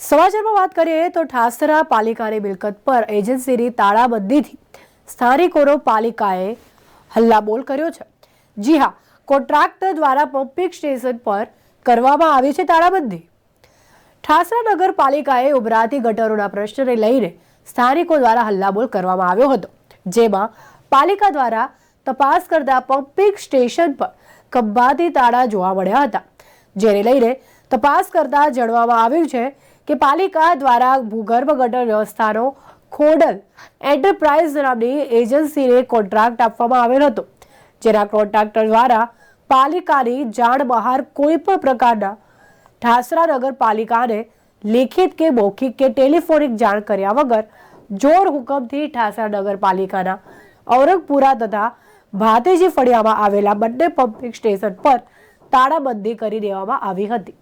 સમાચારમાં વાત કરીએ તો ઠાસરા પાલિકાની મિલકત પર એજન્સીની તાળાબંધીથી સ્થાનિકોનો પાલિકાએ હલ્લાબોલ કર્યો છે. જી હા કોન્ટ્રાક્ટર દ્વારા પમ્પિંગ સ્ટેશન પર કરવામાં આવી છે તાળાબંધી. ઠાસરા નગરપાલિકાએ ઉભરાતી ગટરોના પ્રશ્નને લઈને સ્થાનિકો દ્વારા હલ્લાબોલ કરવામાં આવ્યો હતો, જેમાં પાલિકા દ્વારા તપાસ કરતા પમ્પિંગ સ્ટેશન પર ખંભાતી તાળા જોવા મળ્યા હતા, જેને લઈને તપાસ કરતા જણાવવામાં આવ્યું છે કે પાલિકા દ્વારા ભૂગર્ભ ગટર વ્યવસ્થાનો ખોડલ એન્ટરપ્રાઇઝ નામની એજન્સીને કોન્ટ્રાક્ટ આપવામાં આવેલ હતો, જેના કોન્ટ્રાક્ટર દ્વારા પાલિકાની જાણ બહાર કોઈ પણ પ્રકારના ઠાસરા નગરપાલિકાને લેખિત કે મૌખિક કે ટેલિફોનિક જાણ કર્યા વગર જોર હુકમથી ઠાસરા નગરપાલિકાના ઔરંગપુરા તથા ભાતેજી ફળિયામાં આવેલા બંને પમ્પિંગ સ્ટેશન પર તાળાબંધી કરી દેવામાં આવી હતી.